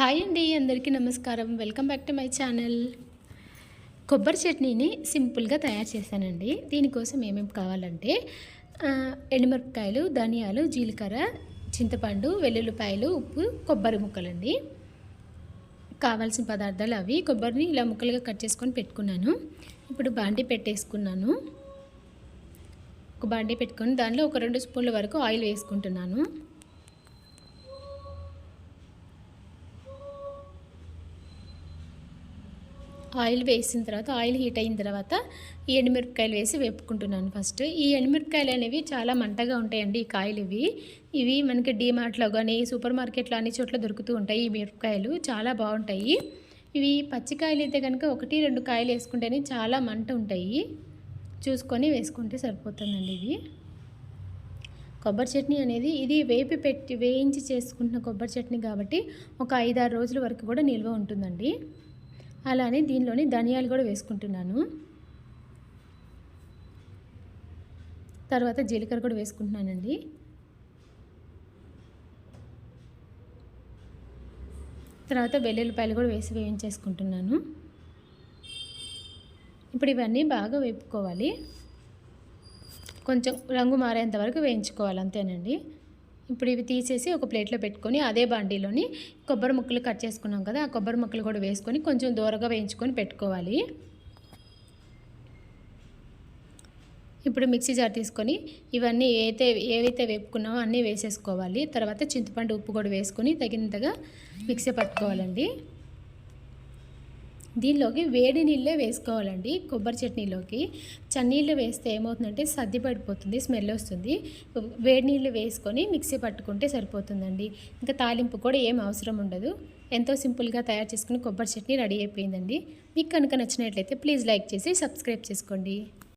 Hi అండి అందరికీ నమస్కారం. Welcome back to my channel. కొబ్బరి చట్నీని సింపుల్గా తయారు చేశానండి. దీనికోసం ఏమేమి కావాలంటే ఎండుమిరపకాయలు ధనియాలు జీలకర్ర చింతపండు వెల్లుల్లిపాయలు ఉప్పు కొబ్బరి ముక్కలండి. కావాల్సిన పదార్థాలు అవి కొబ్బరిని ఇలా ముక్కలుగా కట్ చేసుకొని పెట్టుకున్నాను. ఇప్పుడు బాండి పెట్టేసుకున్నాను. ఒక బాండి పెట్టుకొని దానిలో ఒక రెండు స్పూన్ల వరకు ఆయిల్ వేసుకుంటున్నాను. ఆయిల్ వేసిన తర్వాత ఆయిల్ హీట్ అయిన తర్వాత ఈ ఎండుమిరపకాయలు వేసి వేపుకుంటున్నాను ఫస్ట్. ఈ ఎండుమిరపకాయలు అనేవి చాలా మంటగా ఉంటాయండి ఈ కాయలు ఇవి. ఇవి మనకి డీమార్ట్లో కానీ సూపర్ మార్కెట్లో అన్ని చోట్ల దొరుకుతూ ఉంటాయి ఈ మిరపకాయలు. చాలా బాగుంటాయి. ఇవి పచ్చికాయలు అయితే కనుక ఒకటి రెండు కాయలు వేసుకుంటేనే చాలా మంట ఉంటాయి. చూసుకొని వేసుకుంటే సరిపోతుందండి ఇవి. కొబ్బరి చట్నీ అనేది ఇది వేపి పెట్టి వేయించి చేసుకుంటున్న కొబ్బరి చట్నీ కాబట్టి ఒక ఐదారు రోజుల వరకు కూడా నిల్వ ఉంటుందండి. అలానే దీనిలోని ధనియాలు కూడా వేసుకుంటున్నాను. తర్వాత జీలకర్ర కూడా వేసుకుంటున్నానండి. తర్వాత వెల్లుల్లిపాయలు కూడా వేసి వేయించేసుకుంటున్నాను. ఇప్పుడు ఇవన్నీ బాగా వేపుకోవాలి. కొంచెం రంగు మారేంత వరకు వేయించుకోవాలి అంతేనండి. ఇప్పుడు ఇవి తీసేసి ఒక ప్లేట్లో పెట్టుకొని అదే బాండీలోని కొబ్బరి ముక్కలు కట్ చేసుకున్నాం కదా ఆ కొబ్బరి ముక్కలు కూడా వేసుకొని కొంచెం దూరగా వేయించుకొని పెట్టుకోవాలి. ఇప్పుడు మిక్సీ జార్ తీసుకొని ఇవన్నీ ఏదైతే ఏవైతే వేపుకున్నామో అన్నీ వేసేసుకోవాలి. తర్వాత చింతపండు ఉప్పు కూడా వేసుకొని తగినంతగా మిక్సీ పట్టుకోవాలండి. దీనిలోకి వేడి నీళ్ళే వేసుకోవాలండి. కొబ్బరి చట్నీలోకి చన్నీళ్ళు వేస్తే ఏమవుతుందంటే సర్ది పడిపోతుంది స్మెల్ వస్తుంది. వేడి నీళ్ళు వేసుకొని మిక్సీ పట్టుకుంటే సరిపోతుందండి. ఇంకా తాలింపు కూడా ఏం అవసరం ఉండదు. ఎంతో సింపుల్గా తయారు చేసుకుని కొబ్బరి చట్నీ రెడీ అయిపోయిందండి. మీకు కనుక నచ్చినట్లయితే ప్లీజ్ లైక్ చేసి సబ్స్క్రైబ్ చేసుకోండి.